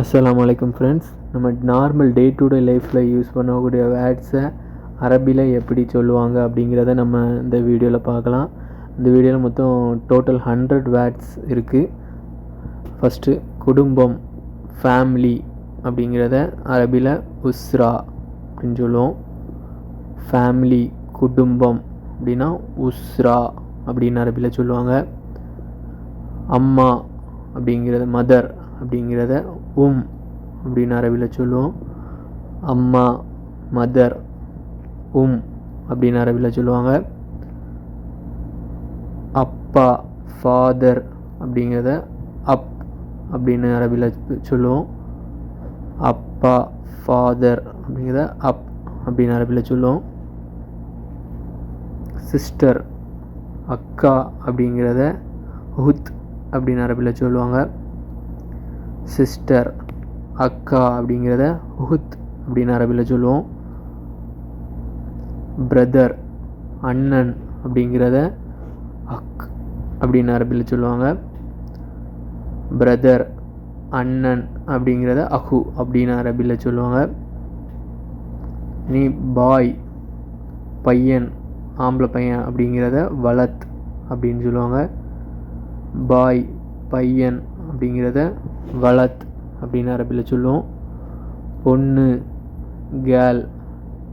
அஸ்லாம் வலைக்கம் ஃப்ரெண்ட்ஸ் நம்ம நார்மல் டே டு டே லைஃப்பில் யூஸ் பண்ணக்கூடிய வேர்ட்ஸை அரபியில் எப்படி சொல்லுவாங்க அப்படிங்கிறத நம்ம இந்த வீடியோவில் பார்க்கலாம். இந்த வீடியோவில் மொத்தம் டோட்டல் ஹண்ட்ரட் வேர்ட்ஸ் இருக்குது ஃபஸ்ட்டு குடும்பம் ஃபேமிலி அப்படிங்கிறத அரபியில் உஸ்ரா அப்படின்னு சொல்லுவோம். ஃபேமிலி குடும்பம் அப்படின்னா உஸ்ரா அப்படின்னு அரபியில் சொல்லுவாங்க. அம்மா அப்படிங்கிறது மதர் அப்படிங்கிறத உம் அப்படின்னு அரபியில் சொல்லுவோம். அம்மா மதர் உம் அப்படின்னு அரபியில் சொல்லுவாங்க. அப்பா ஃபாதர் அப்படிங்கிறத அப் அப்படின்னு அரபியில் சொல்லுவோம். அப்பா ஃபாதர் அப்படிங்கிறத அப் அப்படின்னு அரபியில் சொல்லுவோம். சிஸ்டர் அக்கா அப்படிங்கிறத ஹுத் அப்படின்னு அரபியில் சொல்லுவாங்க. சிஸ்டர் அக்கா அப்படிங்கிறத உஹுத் அப்படின்னு அரபியில் சொல்லுவோம். பிரதர் அண்ணன் அப்படிங்கிறத அக் அப்படின்னு அரபியில் சொல்லுவாங்க. பிரதர் அண்ணன் அப்படிங்கிறத அஹு அப்படின்னு அரபியில் சொல்லுவாங்க. நீ பாய் பையன் ஆம்பளை பையன் அப்படிங்கிறத வளத் அப்படின்னு சொல்லுவாங்க. பாய் பையன் அப்படிங்கிறத வளத் அப்படின்னு அரபியில் சொல்லுவோம். பொண்ணு கேல்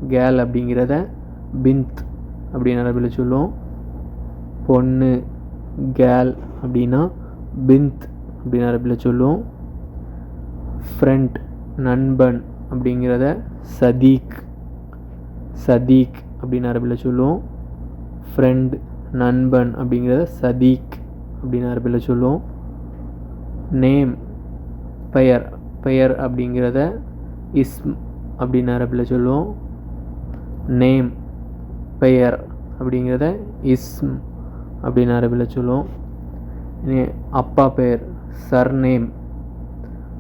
கேல் அப்படிங்கிறத பிந்த் அப்படின்னு அரபியில் சொல்லுவோம். பொண்ணு கேல் அப்படின்னா பிந்த் அப்படின்னு அரபியில் சொல்லுவோம். ஃப்ரெண்ட் நண்பன் அப்படிங்கிறத சதீக் சதீக் அப்படின்னு அரபியில் சொல்லுவோம். ஃப்ரெண்ட் நண்பன் அப்படிங்கிறத சதீக் அப்படின்னு அரபியில் சொல்லுவோம். நேம் பெயர் பெயர் அப்படிங்கிறத இஸ்ம் அப்படின்னு அரபில் சொல்லுவோம். நேம் பெயர் அப்படிங்கிறத இஸ்ம் அப்படின்னு அரபில் சொல்லுவோம். அப்பா பெயர் சர்நேம்.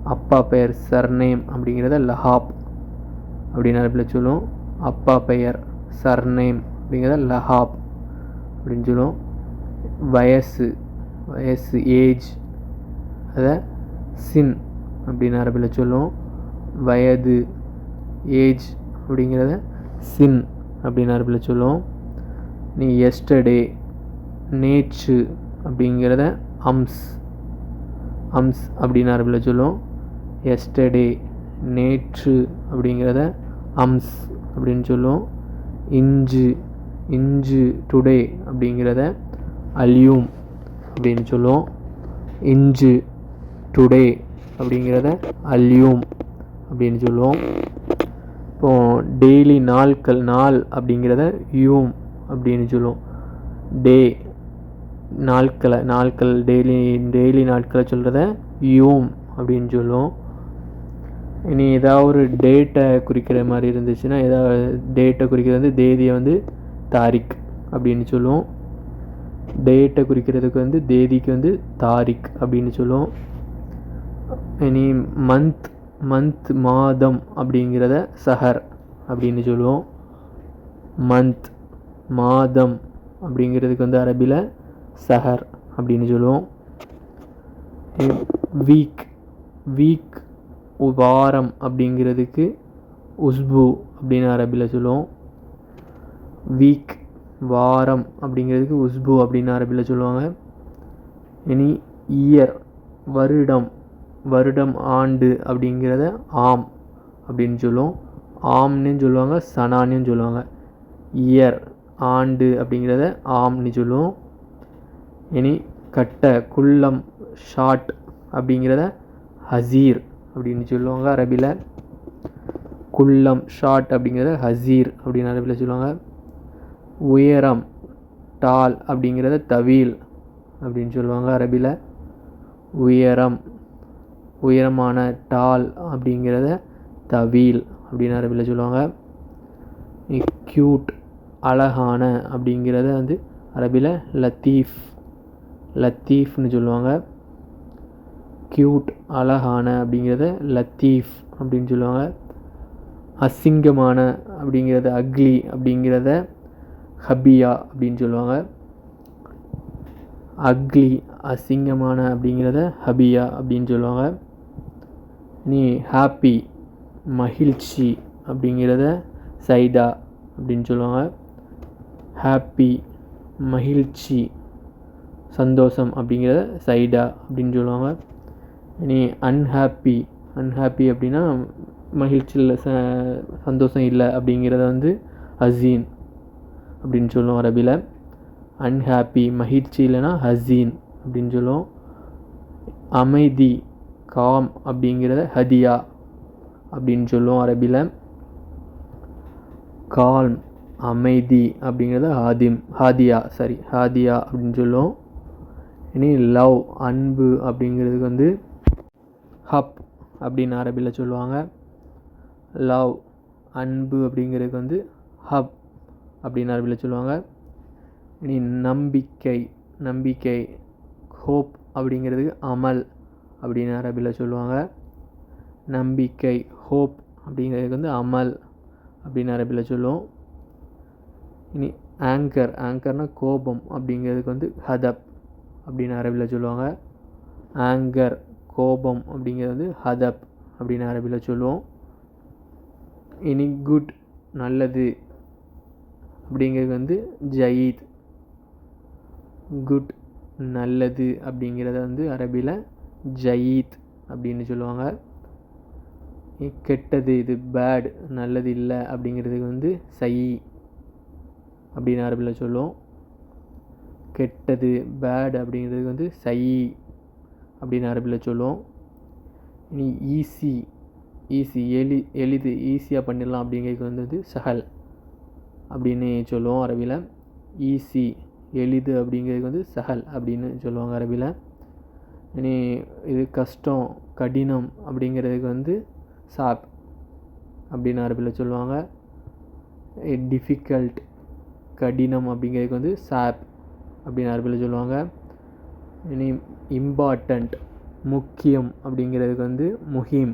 அப்பா பெயர் சர்நேம் அப்படிங்கிறத லஹாப் அப்படின்னு அரபில் சொல்லுவோம். அப்பா பெயர் சர்நேம் அப்படிங்கிறத லஹாப் அப்படின்னு சொல்லுவோம். வயசு வயசு ஏஜ் அதை சின் அப்படின்னு அரபியில் சொல்லுவோம். வயது ஏஜ் அப்படிங்கிறத சின் அப்படின்னு அரபியில் சொல்லுவோம். நீ எஸ்டர்டே நேச்சு அப்படிங்கிறத அம்ஸ் அம்ஸ் அப்படின்னு அரபியில் சொல்லுவோம். எஸ்டர்டே நேற்று அப்படிங்கிறத அம்ஸ் அப்படின்னு சொல்லுவோம். இஞ்சு இஞ்சு டுடே அப்படிங்கிறத அல்யூம் அப்படின்னு சொல்லுவோம். இஞ்சு டுடே அப்படிங்கிறத அல்யூம் அப்படின்னு சொல்லுவோம். இப்போ டெய்லி நாட்கள் நாள் அப்படிங்கிறத யூம் அப்படின்னு சொல்லுவோம். டே நாட்களை நாட்கள் டெய்லி டெய்லி நாட்களை சொல்கிறத யூம் அப்படின்னு சொல்லுவோம். இனி ஏதாவது ஒரு டேட்டை குறிக்கிற மாதிரி இருந்துச்சுன்னா ஏதாவது டேட்டை குறிக்கிறது வந்து தேதியை வந்து தாரிக் அப்படின்னு சொல்லுவோம். டேட்டை குறிக்கிறதுக்கு வந்து தேதிக்கு வந்து தாரிக் அப்படின்னு சொல்லுவோம். இனி மந்த் மந்த் மாதம் அப்படிங்கிறத சஹர் அப்படின்னு சொல்லுவோம். மந்த் மாதம் அப்படிங்கிறதுக்கு வந்து அரபியில் சஹர் அப்படின்னு சொல்லுவோம். வீக் வீக் வாரம் அப்படிங்கிறதுக்கு உஸ்பு அப்படின்னு அரபியில் சொல்லுவோம். வீக் வாரம் அப்படிங்கிறதுக்கு உஸ்பு அப்படின்னு அரபியில் சொல்லுவாங்க. இனி இயர் வருடம் வருடம் ஆண்டு அப்படிங்கிறத ஆம் அப்படின்னு சொல்லுவோம். ஆம்னு சொல்லுவாங்க சனான்னு சொல்லுவாங்க. இயர் ஆண்டு அப்படிங்கிறத ஆம்னு சொல்லுவோம். இனி கட்ட குள்ளம் ஷார்ட் அப்படிங்கிறத ஹசீர் அப்படின்னு சொல்லுவாங்க அரபியில் குள்ளம் ஷார்ட் அப்படிங்கிறத ஹசீர் அப்படின்னு அரபியில் சொல்லுவாங்க. உயரம் டால் அப்படிங்கிறத தவீல் அப்படின்னு சொல்லுவாங்க அரபியில் உயரம் உயரமான டால் அப்படிங்கிறத தவீல் அப்படின்னு அரபியில் சொல்லுவாங்க. க்யூட் அழகான அப்படிங்கிறத வந்து அரபியில் லத்தீஃப் லத்தீஃப்னு சொல்லுவாங்க. க்யூட் அழகான அப்படிங்கிறத லத்தீஃப் அப்படின்னு சொல்லுவாங்க. அசிங்கமான அப்படிங்கிறத அக்லி அப்படிங்கிறத ஹபியா அப்படின்னு சொல்லுவாங்க. அக்லி அசிங்கமான அப்படிங்கிறத ஹபியா அப்படின்னு சொல்லுவாங்க. நீ ஹாப்பி மகிழ்ச்சி அப்படிங்கிறத சைடா அப்படின்னு சொல்லுவாங்க. ஹாப்பி மகிழ்ச்சி சந்தோஷம் அப்படிங்கிறத சைடா அப்படின்னு சொல்லுவாங்க. நீ அன்ஹாப்பி அன்ஹாப்பி அப்படின்னா மகிழ்ச்சி இல்லை ச சந்தோஷம் இல்லை அப்படிங்கிறத வந்து ஹசீன் அப்படின்னு சொல்லுவோம் அரபியில் அன்ஹாப்பி மகிழ்ச்சி இல்லைன்னா ஹசீன் அப்படின்னு சொல்லுவோம். அமைதி காம் அப்படிங்கிறத ஹதியா அப்படின்னு சொல்லுவோம் அரபியில் கால்ம் அமைதி அப்படிங்கிறத ஹாதிம் ஹாதியா சாரி ஹாதியா அப்படின்னு சொல்லுவோம். இனி லவ் அன்பு அப்படிங்கிறதுக்கு வந்து ஹப் அப்படின்னு அரபியில் சொல்லுவாங்க. லவ் அன்பு அப்படிங்கிறதுக்கு வந்து ஹப் அப்படின்னு அரபியில் சொல்லுவாங்க. இனி நம்பிக்கை நம்பிக்கை ஹோப் அப்படிங்கிறதுக்கு அமல் அப்படின்னு அரபியில் சொல்லுவாங்க. நம்பிக்கை ஹோப் அப்படிங்கிறதுக்கு வந்து அமல் அப்படின்னு அரபியில் சொல்லுவோம். இனி ஆங்கர் ஆங்கர்னால் கோபம் அப்படிங்கிறதுக்கு வந்து ஹதப் அப்படின்னு அரபியில் சொல்லுவாங்க. ஆங்கர் கோபம் அப்படிங்கிறது வந்து ஹதப் அப்படின்னு அரபியில் சொல்லுவோம். இனி குட் நல்லது அப்படிங்கிறது வந்து ஜயீத். குட் நல்லது அப்படிங்கிறத வந்து அரபியில் ஜயீத் அப்படின்னு சொல்லுவாங்க. கெட்டது இது பேட் நல்லது இல்லை அப்படிங்கிறதுக்கு வந்து சை அப்படின்னு அரபியில் சொல்லுவோம். கெட்டது பேட் அப்படிங்கிறதுக்கு வந்து சை அப்படின்னு அரபியில் சொல்லுவோம். இனி ஈஸி ஈஸி எளி எளிது ஈஸியாக பண்ணிடலாம் அப்படிங்கிறது வந்து சஹல் அப்படின்னு சொல்லுவோம் அரபியில் ஈஸி எளிது அப்படிங்கிறது வந்து சஹல் அப்படின்னு சொல்லுவாங்க அரபியில் இனி இது கஷ்டம் கடினம் அப்படிங்கிறதுக்கு வந்து சாப் அப்படின்னு அரபியில் சொல்லுவாங்க. டிஃபிகல்ட் கடினம் அப்படிங்கிறதுக்கு வந்து சாப் அப்படின்னு அரபியில் சொல்லுவாங்க. இனி இம்பார்ட்டண்ட் முக்கியம் அப்படிங்கிறதுக்கு வந்து முஹிம்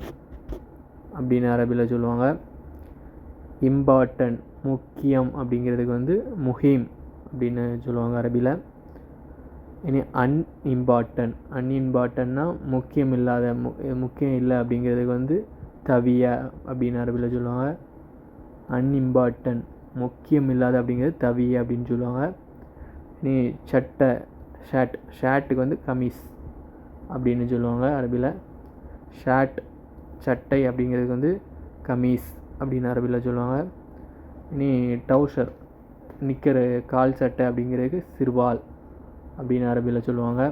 அப்படின்னு அரபியில் சொல்லுவாங்க. இம்பார்ட்டன்ட் முக்கியம் அப்படிங்கிறதுக்கு வந்து முஹிம் அப்படின்னு சொல்லுவாங்க அரபியில். இனி அன்இம்பார்ட்டன்ட் அன்இம்பார்ட்டன்னா முக்கியம் இல்லாத மு முக்கியம் இல்லை அப்படிங்கிறதுக்கு வந்து தவிய அப்படின்னு அரபியில் சொல்லுவாங்க. அன்இம்பார்ட்டன் முக்கியம் இல்லாத அப்படிங்கிறது தவிய அப்படின்னு சொல்லுவாங்க. இனி சட்டை ஷர்ட் ஷர்ட்டுக்கு வந்து கமீஸ் அப்படின்னு சொல்லுவாங்க அரபியில் ஷர்ட் சட்டை அப்படிங்கிறதுக்கு வந்து கமீஸ் அப்படின்னு அரபியில் சொல்லுவாங்க. இனி டவுசர் நிற்கிற கால் சட்டை அப்படிங்கிறதுக்கு சிறுவால். அப்படின்னு அரபியில் சொல்லுவாங்க.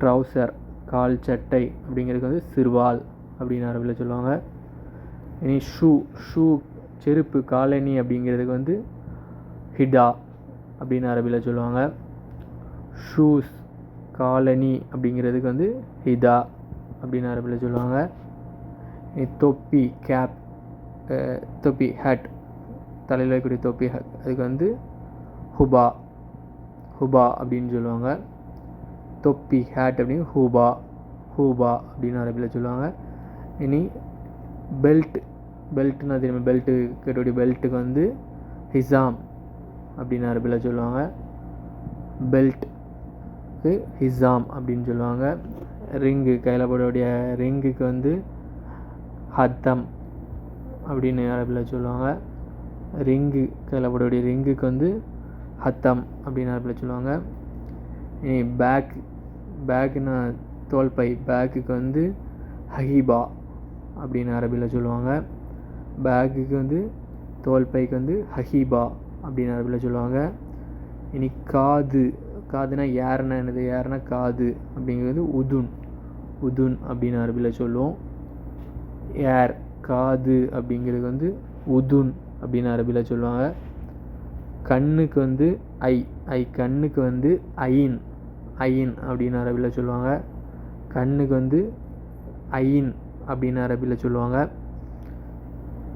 ட்ரௌசர் கால் சட்டை அப்படிங்கிறதுக்கு வந்து சிறுவால் அப்படின்னு அரபியில் சொல்லுவாங்க. இனி ஷூ ஷூ செருப்பு காலனி அப்படிங்கிறதுக்கு வந்து ஹிடா அப்படின்னு அரபியில் சொல்லுவாங்க. ஷூஸ் காலனி அப்படிங்கிறதுக்கு வந்து ஹிதா அப்படின்னு அரபியில் சொல்லுவாங்க. தொப்பி கேப் தொப்பி ஹேட் தலையில் வைக்கக்கூடிய தொப்பி அதுக்கு வந்து ஹுபா ஹுபா அப்படின்னு சொல்லுவாங்க. தொப்பி ஹேட் அப்படின்னு ஹூபா ஹூபா அப்படின்னு அரபியில் சொல்லுவாங்க. இனி பெல்ட் பெல்ட்னா தெரியுமா? பெல்ட்டு கட்டக்கூடிய பெல்ட்டுக்கு வந்து ஹிசாம் அப்படின்னு அரபியில் சொல்லுவாங்க. பெல்ட்டுக்கு ஹிசாம் அப்படின்னு சொல்லுவாங்க. ரிங்கு கையில் போடக்கூடிய ரிங்குக்கு வந்து ஹத்தம் அப்படின்னு அரபியில் சொல்லுவாங்க. ரிங்கு கையில் போடக்கூடிய ரிங்குக்கு வந்து ஹத்தம் அப்படின்னு அரபில் சொல்லுவாங்க இனி பேக் பேக்குன்னா தோல்பை. பேக்குக்கு வந்து ஹஹீபா அப்படின்னு அரபியில் சொல்லுவாங்க. பேக்குக்கு வந்து தோல்பைக்கு வந்து ஹஹீபா அப்படின்னு அரபியில் சொல்லுவாங்க. இனி காது காதுனா யாருன்னா என்னது? யாருன்னா காது அப்படிங்கிறது உதுன். உதுன் அப்படின்னு அரபியில் சொல்லுவோம். ஏர் காது அப்படிங்கிறது வந்து உதுன் அப்படின்னு அரபியில் சொல்லுவாங்க. கண்ணுக்கு வந்து ஐ ஐ கண்ணுக்கு வந்து ஐன் ஐன் அப்படின்னு அரபியில் சொல்லுவாங்க. கண்ணுக்கு வந்து ஐன் அப்படின்னு அரபியில் சொல்லுவாங்க.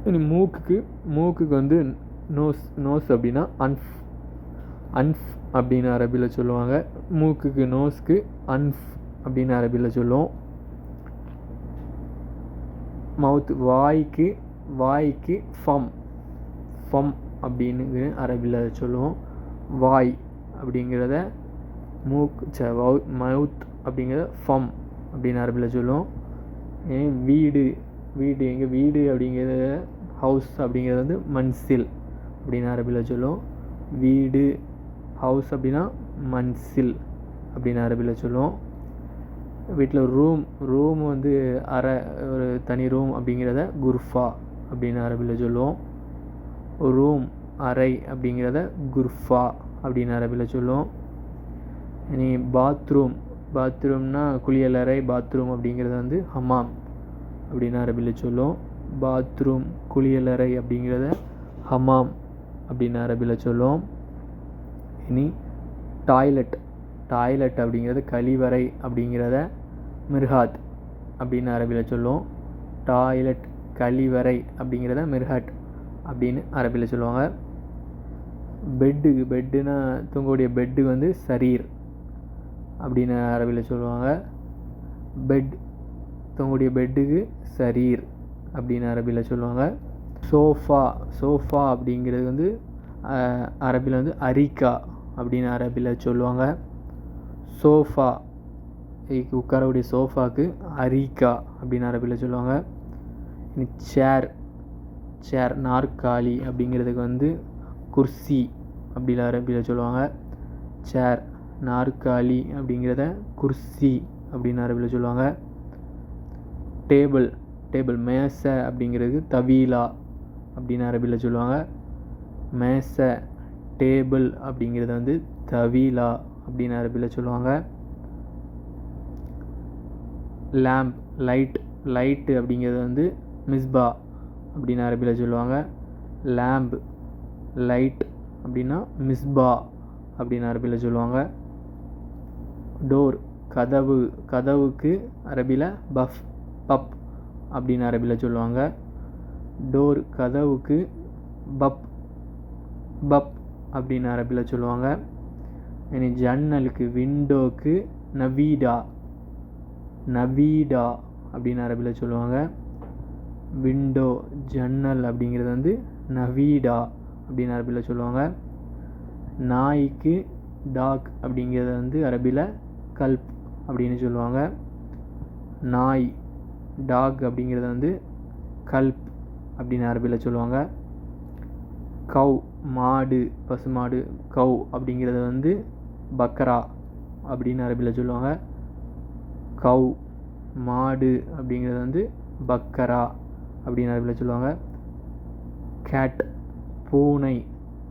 இனி மூக்குக்கு மூக்குக்கு வந்து நோஸ் நோஸ் அப்படின்னா அன்ஃப் அன்ஃப் அப்படின்னு அரபியில் சொல்லுவாங்க. மூக்குக்கு நோஸ்க்கு அன்ஃப் அப்படின்னு அரபியில் சொல்லுவோம். மவுத் வாய்க்கு வாய்க்கு ஃபம் ஃபம் அப்படின்னு அரபியில் சொல்லுவோம். வாய் அப்படிங்கிறத மூக் ச மவுத் அப்படிங்கிறத ஃபம் அப்படின்னு அரபியில் சொல்லுவோம். ஏன் வீடு வீடு எங்கள் வீடு அப்படிங்கிறத ஹவுஸ் அப்படிங்கிறது வந்து மன்சில் அப்படின்னு அரபியில் சொல்லுவோம். வீடு ஹவுஸ் அப்படின்னா மன்சில் அப்படின்னு அரபியில் சொல்லுவோம். வீட்டில் ரூம் ரூம் வந்து அரை ஒரு தனி ரூம் அப்படிங்கிறத குர்ஃபா அப்படின்னு அரபியில் சொல்லுவோம். ரூம் அறை அப்படிங்கிறத குர்ஃபா அப்படின்னு அரபியில் சொல்லுவோம். இனி பாத்ரூம் பாத்ரூம்னா குளியலறை பாத்ரூம் அப்படிங்கிறது வந்து ஹமாம் அப்படின்னு அரபியில் சொல்லுவோம். பாத்ரூம் குளியலறை அப்படிங்கிறத ஹமாம் அப்படின்னு அரபியில் சொல்லுவோம். இனி டாய்லெட் டாய்லெட் அப்படிங்கிறது கழிவறை அப்படிங்கிறத மிர்ஹாத் அப்படின்னு அரபியில் சொல்லுவோம். டாய்லெட் கழிவறை அப்படிங்கிறத மிர்ஹாட் அப்படின்னு அரபியில் சொல்லுவாங்க. பெட்டுக்கு பெட்டுனா தூங்கக்கூடிய பெட்டு வந்து சரீர் அப்படின்னு அரபியில் சொல்லுவாங்க. பெட் தூங்கக்கூடிய பெட்டுக்கு சரீர் அப்படின்னு அரபியில் சொல்லுவாங்க. சோஃபா சோஃபா அப்படிங்கிறது வந்து அரபியில் வந்து அரிக்கா அப்படின்னு அரபியில் சொல்லுவாங்க. சோஃபா உட்காரக்கூடிய சோஃபாவுக்கு அரிக்கா அப்படின்னு அரபியில் சொல்லுவாங்க. இனி சேர் சேர் நாற்காலி அப்படிங்கிறதுக்கு வந்து குர்சி அப்படின்னு அரபியில் சொல்லுவாங்க. சேர் நாற்காலி அப்படிங்கிறத குர்சி அப்படின்னு அரபியில் சொல்லுவாங்க. டேபிள் டேபிள் மேசை அப்படிங்கிறது தவீலா அப்படின்னு அரபியில் சொல்லுவாங்க. மேசை டேபிள் அப்படிங்கிறத வந்து தவீலா அப்படின்னு அரபியில் சொல்லுவாங்க. லேம்ப் லைட் லைட்டு அப்படிங்கிறது வந்து மிஸ்பா அப்படின்னு அரபியில் சொல்லுவாங்க. லேம்ப் லைட் அப்படின்னா மிஸ்பா அப்படின்னு அரபியில் சொல்லுவாங்க. டோர் கதவு கதவுக்கு அரபியில் பஃப் பப் அப்படின்னு அரபியில் சொல்லுவாங்க. டோர் கதவுக்கு பப் பப் அப்படின்னு அரபியில் சொல்லுவாங்க. இனி ஜன்னலுக்கு விண்டோக்கு நவீடா நவீடா அப்படின்னு அரபியில் சொல்லுவாங்க. விண்டோ ஜன்னல் அப்படிங்கிறது வந்து நவீடா அப்படின்னு அரபியில் சொல்லுவாங்க. நாய்க்கு டாக் அப்படிங்கிறது வந்து அரபியில் கல்ப் அப்படின்னு சொல்லுவாங்க. நாய் டாக் அப்படிங்கிறது வந்து கல்ப் அப்படின்னு அரபியில் சொல்லுவாங்க. கவ் மாடு பசுமாடு கவ் அப்படிங்கிறது வந்து பக்கரா அப்படின்னு அரபியில் சொல்லுவாங்க. கவ் மாடு அப்படிங்கிறது வந்து பக்கரா அப்படின்னு அரபியில் சொல்லுவாங்க. கேட் பூனை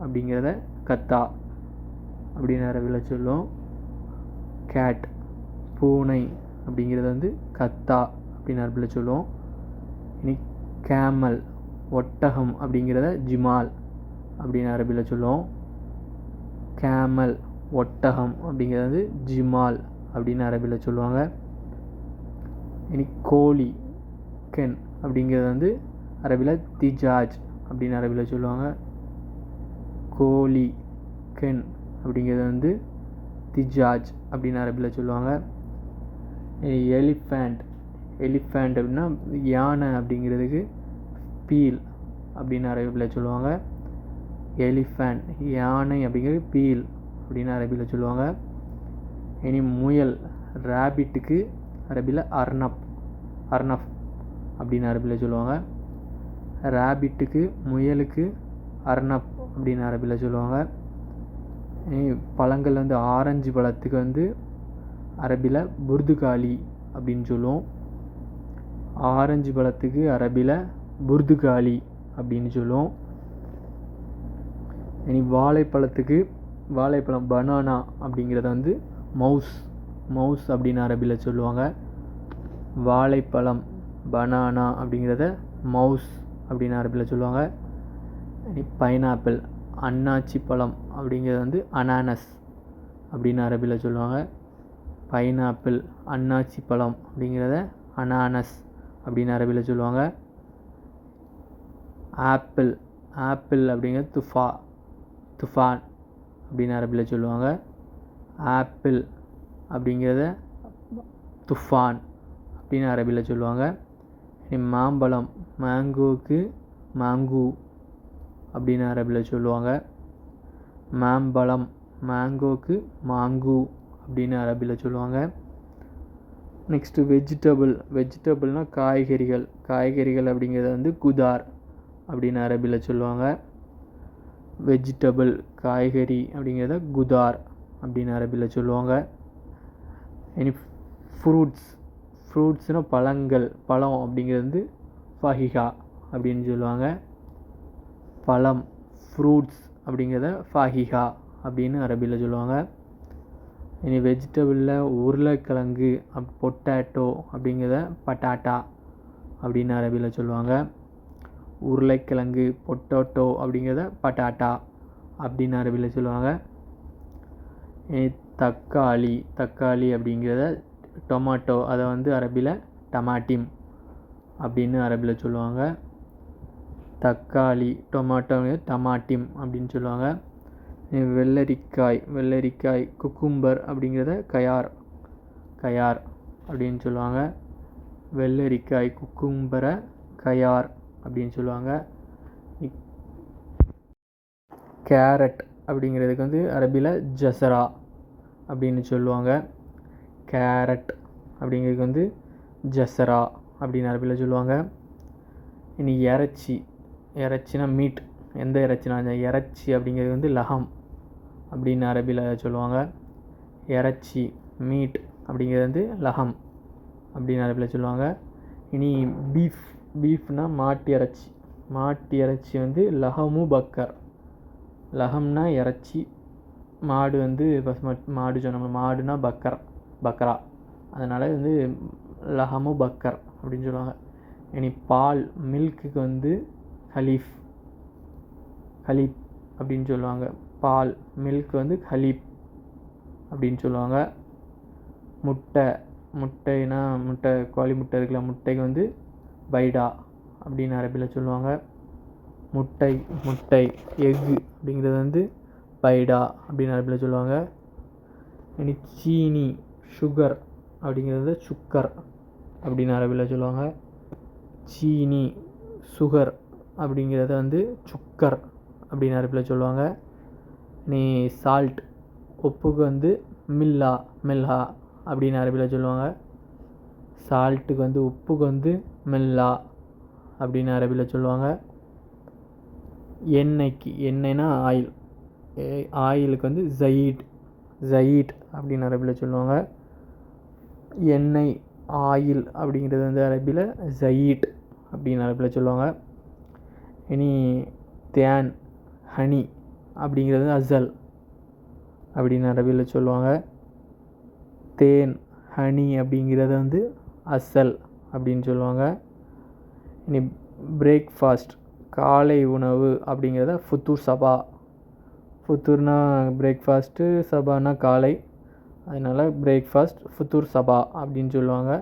அப்படிங்கிறத கத்தா அப்படின்னு அரபியில் சொல்லுவோம் கேட் பூனை அப்படிங்கிறது வந்து கத்தா அப்படின்னு அரபில் சொல்லுவோம் இனி கேமல் ஒட்டகம் அப்படிங்கிறத ஜிமால் அப்படின்னு அரபியில் சொல்லுவோம் கேமல் ஒட்டகம் அப்படிங்கிறது வந்து ஜிமால் அப்படின்னு அரபியில் சொல்லுவாங்க. இனி கோழி கென் அப்படிங்கிறது வந்து அரபியில் திஜாஜ் அப்படின்னு அரபியில் சொல்லுவாங்க. கோலி கென் அப்படிங்கிறது வந்து திஜாஜ் அப்படின்னு அரபியில் சொல்லுவாங்க. எலிஃபேண்ட் எலிஃபேண்ட் அப்படின்னா யானை அப்படிங்கிறதுக்கு பீல் அப்படின்னு அரபியில் சொல்லுவாங்க. எலிஃபேண்ட் யானை அப்படிங்கிறது பீல் அப்படின்னு அரபியில் சொல்லுவாங்க. இனி முயல் ரேபிட்டுக்கு அரபியில் அர்னப் அர்னப் அப்படின்னு அரபியில் சொல்லுவாங்க. ரேபிட்டுக்கு முயலுக்கு அர்னப் அப்படின்னு அரபியில் சொல்லுவாங்க. பழங்கள் வந்து ஆரஞ்சு பழத்துக்கு வந்து அரபியில் புர்துகாலி அப்படின்னு சொல்லுவோம். ஆரஞ்சு பழத்துக்கு அரபியில் புர்துகாலி அப்படின்னு சொல்லுவோம். இனி வாழைப்பழத்துக்கு வாழைப்பழம் பனானா அப்படிங்கிறத வந்து மவுஸ் மவுஸ் அப்படின்னு அரபியில் சொல்லுவாங்க. வாழைப்பழம் பனானா அப்படிங்கிறத மவுஸ் அப்படின்னு அரபியில் சொல்லுவாங்க. பைனாப்பிள் அன்னாச்சி பழம் அப்படிங்கிறது வந்து அனானஸ் அப்படின்னு அரபியில் சொல்லுவாங்க. பைனாப்பிள் அன்னாச்சி பழம் அப்படிங்கிறத அனானஸ் அப்படின்னு அரபியில் சொல்லுவாங்க. ஆப்பிள் ஆப்பிள் அப்படிங்கிறது துஃபா துஃபான் அப்படின்னு அரபியில் சொல்லுவாங்க. ஆப்பிள் அப்படிங்கிறத துஃபான் அப்படின்னு அரபியில் சொல்லுவாங்க. மாம்பழம் மேங்கோவுக்கு மேங்கூ அப்படின்னு அரபியில் சொல்லுவாங்க. மாம்பழம் மேங்கோவுக்கு மாங்கு அப்படின்னு அரபியில் சொல்லுவாங்க. நெக்ஸ்ட்டு வெஜிடபிள் வெஜிடபிள்னால் காய்கறிகள். காய்கறிகள் அப்படிங்கிறத வந்து குதார் அப்படின்னு அரபியில் சொல்லுவாங்க. வெஜிடபிள் காய்கறி அப்படிங்கிறத குதார் அப்படின்னு அரபியில் சொல்லுவாங்க. இனி ஃப்ரூட்ஸ் ஃப்ரூட்ஸ்னால் பழங்கள் பழம் அப்படிங்கிறது வந்து ஃபஹிகா அப்படின்னு சொல்லுவாங்க. பழம் ஃப்ரூட்ஸ் அப்படிங்கிறத ஃபாஹிகா அப்படின்னு அரபியில் சொல்லுவாங்க. இனி வெஜிடபிளில் உருளைக்கிழங்கு அப் பொட்டேட்டோ அப்படிங்கிறத பட்டாட்டா அப்படின்னு அரபியில் சொல்லுவாங்க. உருளைக்கிழங்கு பொட்டோட்டோ அப்படிங்கிறத பட்டாட்டா அப்படின்னு அரபியில் சொல்லுவாங்க. இனி தக்காளி தக்காளி அப்படிங்கிறத டொமாட்டோ அதை வந்து அரபியில் டமாட்டிம் அப்படின்னு அரபியில் சொல்லுவாங்க. தக்காளி டொமாட்டோ டமாட்டிம் அப்படின்னு சொல்லுவாங்க. வெள்ளரிக்காய் வெள்ளரிக்காய் குக்கும்பர் அப்படிங்கிறத கயார் கயார் அப்படின்னு சொல்லுவாங்க. வெள்ளரிக்காய் குக்கும்பரை கயார் அப்படின்னு சொல்லுவாங்க. கேரட் அப்படிங்கிறதுக்கு வந்து அரபியில் ஜசரா அப்படின்னு சொல்லுவாங்க. கேரட் அப்படிங்கிறதுக்கு வந்து ஜசரா அப்படின்னு அரபியில் சொல்லுவாங்க. இனி இறைச்சி இறைச்சினா மீட் எந்த இறைச்சினா இறைச்சி அப்படிங்கிறது வந்து லஹம் அப்படின்னு அரபியில் சொல்லுவாங்க. இறைச்சி மீட் அப்படிங்கிறது வந்து லஹம் அப்படின்னு அரபியில் சொல்லுவாங்க. இனி பீஃப் பீஃப்னா மாட்டு இறைச்சி. மாட்டு இறைச்சி வந்து லஹமு பக்கர். லஹம்னா இறைச்சி மாடு வந்து பசுமட் மாடு சொன்ன மாடுனா பக்கர். பக்ரா. அதனால் வந்து லஹமு பக்கர் அப்படின்னு சொல்லுவாங்க. இனி பால் மில்க்குக்கு வந்து ஹலீஃப். ஹலீப் அப்படின்னு சொல்லுவாங்க. பால் மில்க் வந்து ஹலீப் அப்படின்னு சொல்லுவாங்க. முட்டை முட்டைனா முட்டை கோழி முட்டை இருக்குல்ல முட்டைக்கு வந்து பைடா அப்படின்னு அரபியில் சொல்லுவாங்க. முட்டை முட்டை எக்கு அப்படிங்கிறது வந்து பைடா அப்படின்னு அரபியில் சொல்லுவாங்க. இனி சீனி சுகர் அப்படிங்கிறது சுக்கர் அப்படின்னு அரபியில் சொல்லுவாங்க. சீனி சுகர் அப்படிங்கிறத வந்து சுக்கர் அப்படின்னு அரபியில் சொல்லுவாங்க. நீ சால்ட் உப்புக்கு வந்து மில்லா மில்ஹா அப்படின்னு அரபியில் சொல்லுவாங்க. சால்ட்டுக்கு வந்து உப்புக்கு வந்து மில்லா அப்படின்னு அரபியில் சொல்லுவாங்க. எண்ணெய்க்கு எண்ணெய்னா ஆயில் ஆயிலுக்கு வந்து ஜயீட் ஜயீட் அப்படின்னு அரபியில் சொல்லுவாங்க. எண்ணெய் ஆயில் அப்படிங்கிறது வந்து அரபியில் ஜயீட் அப்படின்னு அரபியில் சொல்லுவாங்க. இனி தேன் ஹனி அப்படிங்கிறது அசல் அப்படின்னு அரபியில் சொல்லுவாங்க. தேன் ஹனி அப்படிங்கிறத வந்து அசல் அப்படின்னு சொல்லுவாங்க. இனி பிரேக்ஃபாஸ்ட் காலை உணவு அப்படிங்கிறத ஃபுத்தூர் சபா ஃபுத்தூர்னா பிரேக்ஃபாஸ்ட்டு சபானா காலை. அதனால் பிரேக்ஃபாஸ்ட் ஃபுத்தூர் சபா அப்படின்னு சொல்லுவாங்க.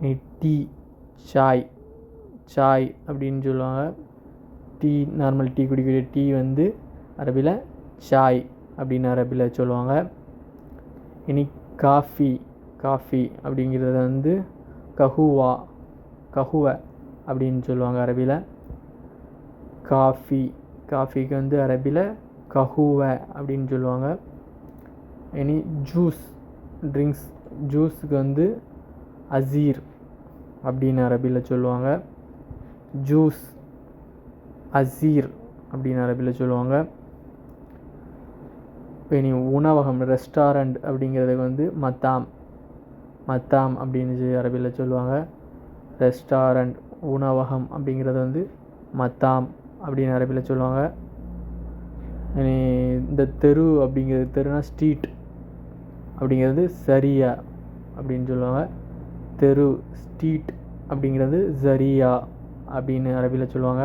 இனி டீ சாய் சாய் அப்படின்னு சொல்லுவாங்க. டீ நார்மல் டீ குடிக்கிற டீ வந்து அரபியில் சாய் அப்படின்னு அரபியில் சொல்லுவாங்க. இனி காஃபி காஃபி அப்படிங்கிறத வந்து கஹுவா கஹுவ அப்படின்னு சொல்லுவாங்க அரபியில் காஃபி காஃபிக்கு வந்து அரபியில் கஹுவ அப்படின்னு சொல்லுவாங்க. எனி ஜூஸ் ட்ரிங்க்ஸ் ஜூஸுக்கு வந்து அசீர் அப்படின்னு அரபியில் சொல்லுவாங்க. ஜூஸ் அசீர் அப்படின்னு அரபியில் சொல்லுவாங்க. இப்போ இனி உணவகம் ரெஸ்டாரண்ட் அப்படிங்கிறதுக்கு வந்து மத்தாம். மத்தாம் அப்படின்னு சொல்லி அரபியில் சொல்லுவாங்க. ரெஸ்டாரண்ட் உணவகம் அப்படிங்கிறது வந்து மத்தாம் அப்படின்னு அரபியில் சொல்லுவாங்க. இந்த தெரு அப்படிங்கிறது தெருனா ஸ்ட்ரீட் அப்படிங்கிறது சரியா அப்படின்னு சொல்லுவாங்க. தெரு ஸ்ட்ரீட் அப்படிங்கிறது ஜரியா அப்படின்னு அரபியில் சொல்லுவாங்க.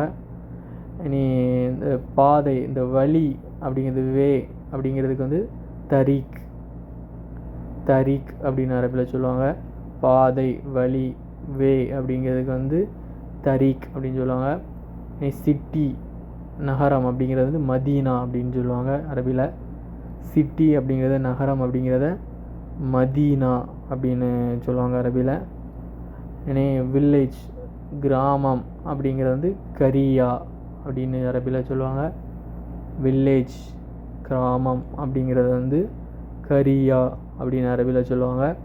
இனி இந்த பாதை இந்த வழி அப்படிங்கிறது வே அப்படிங்கிறதுக்கு வந்து தரீக் தரீக் அப்படின்னு அரபியில் சொல்லுவாங்க. பாதை வழி வே அப்படிங்கிறதுக்கு வந்து தரீக் அப்படின்னு சொல்லுவாங்க. இனி சிட்டி நகரம் அப்படிங்கிறது வந்து மதீனா அப்படின்னு சொல்லுவாங்க. அரபியில் சிட்டி அப்படிங்கிறத நகரம் அப்படிங்கிறத மதீனா அப்படின்னு சொல்லுவாங்க அரபியில் இனி வில்லேஜ் கிராமம் அப்படிங்கிறது வந்து கரியா அப்படின்னு அரபியில் சொல்லுவாங்க. வில்லேஜ் கிராமம் அப்படிங்கிறது வந்து கரியா அப்படின்னு அரபியில் சொல்லுவாங்க.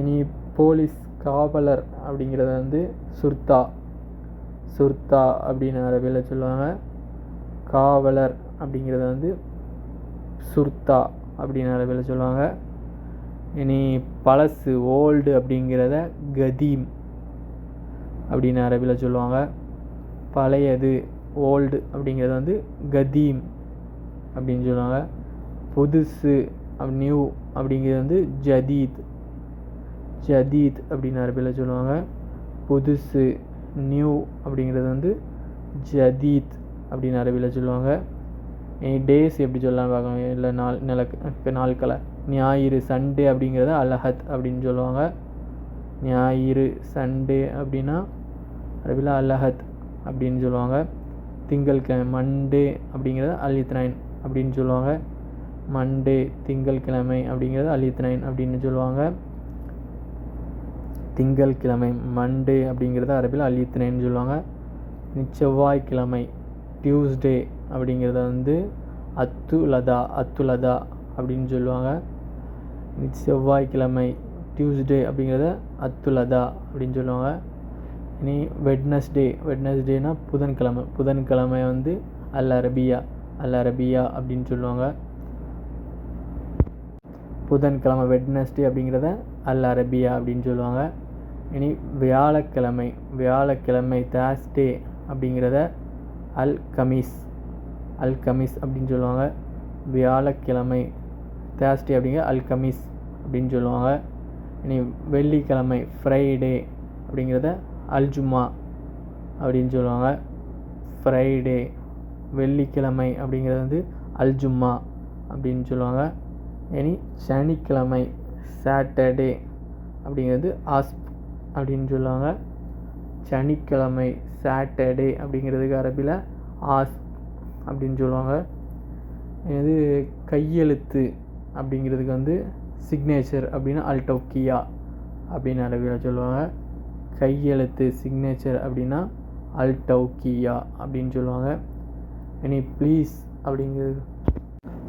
இனி போலீஸ் காவலர் அப்படிங்கிறது வந்து சுர்தா சுர்தா அப்படின்னு அரபியில் சொல்லுவாங்க. காவலர் அப்படிங்கிறத வந்து சுர்தா அப்படின்னு அரபியில் சொல்லுவாங்க. இனி பழசு ஓல்டு அப்படிங்கிறத கதீம் அப்படின்னு அரபியில் சொல்லுவாங்க. பழையது ஓல்டு அப்படிங்கிறது வந்து கதீம் அப்படின்னு சொல்லுவாங்க. புதுசு நியூ அப்படிங்கிறது வந்து ஜதீத். ஜதீத் அப்படின்னு அரபியில் சொல்லுவாங்க. புதுசு நியூ அப்படிங்கிறது வந்து ஜதீத் அப்படின்னு அரபியில் சொல்லுவாங்க. இனி டேஸ் எப்படி சொல்லலாம் பார்க்கணும். இல்லை நாள் நிலக்கு நாட்களை ஞாயிறு சண்டே அப்படிங்கிறத அலஹத் அப்படின்னு சொல்லுவாங்க. ஞாயிறு சண்டே அப்படின்னா அரபியில் அலஹத் அப்படின்னு சொல்லுவாங்க. திங்கள்கிழமை மண்டே அப்படிங்கிறத அல் அப்படின்னு சொல்லுவாங்க. மண்டே திங்கள்கிழமை அப்படிங்கிறது அல் அப்படின்னு சொல்லுவாங்க. திங்கள் கிழமை மண்டே அப்படிங்கிறத அரபியில் அல் சொல்லுவாங்க. இனி செவ்வாய்க்கிழமை டியூஸ்டே அப்படிங்கிறத வந்து அத்துலதா அத்துலதா அப்படின்னு சொல்லுவாங்க. செவ்வாய்க்கிழமை டியூஸ்டே அப்படிங்கிறத அத்துலதா அப்படின்னு சொல்லுவாங்க. இனி வெட்னஸ்டே வெட்னஸ்டேனா புதன்கிழமை புதன்கிழமை வந்து அல் அரபியா அல் அரபியா அப்படின்னு சொல்லுவாங்க. புதன்கிழமை வெட்னஸ்டே அப்படிங்கிறத அல் அரபியா அப்படின்னு சொல்லுவாங்க. இனி வியாழக்கிழமை வியாழக்கிழமை தேர்ஸ்டே அப்படிங்கிறத அல் கமீஸ் அல் கமீஸ் அப்படின்னு சொல்லுவாங்க. வியாழக்கிழமை தேர்ஸ்டே அப்படிங்கிற அல் கமீஸ் அப்படின்னு சொல்லுவாங்க. இனி வெள்ளிக்கிழமை ஃப்ரைடே அப்படிங்கிறத அல்ஜுமா அப்படின்னு சொல்லுவாங்க. ஃப்ரைடே வெள்ளிக்கிழமை அப்படிங்கிறது வந்து அல்ஜும்மா அப்படின்னு சொல்லுவாங்க. இனி சனிக்கிழமை சாட்டர்டே அப்படிங்கிறது ஆஸ்ப் அப்படின்னு சொல்லுவாங்க. சனிக்கிழமை சாட்டர்டே அப்படிங்கிறதுக்கு அரபியில் ஆஸ் அப்படின்னு சொல்லுவாங்க. இது கையெழுத்து அப்படிங்கிறதுக்கு வந்து சிக்னேச்சர் அப்படின்னா அல்டோக்கியா அப்படின்னு அரபியில் சொல்லுவாங்க. கையெழுத்து சிக்னேச்சர் அப்படின்னா அல்டௌக்கியா அப்படின்னு சொல்லுவாங்க. இனி ப்ளீஸ் அப்படிங்கிறது.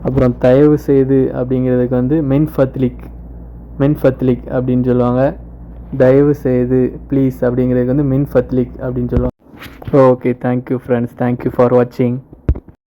அப்புறம் தயவு செய்து அப்படிங்கிறதுக்கு வந்து மென்ஃபத்லிக் மென்ஃபத்லிக் அப்படின்னு சொல்லுவாங்க. தயவு செய்து ப்ளீஸ் அப்படிங்கிறதுக்கு வந்து மின் ஃபத்லிக் அப்படின்னு சொல்லுவாங்க. Okay thank you friends thank you for வாட்சிங்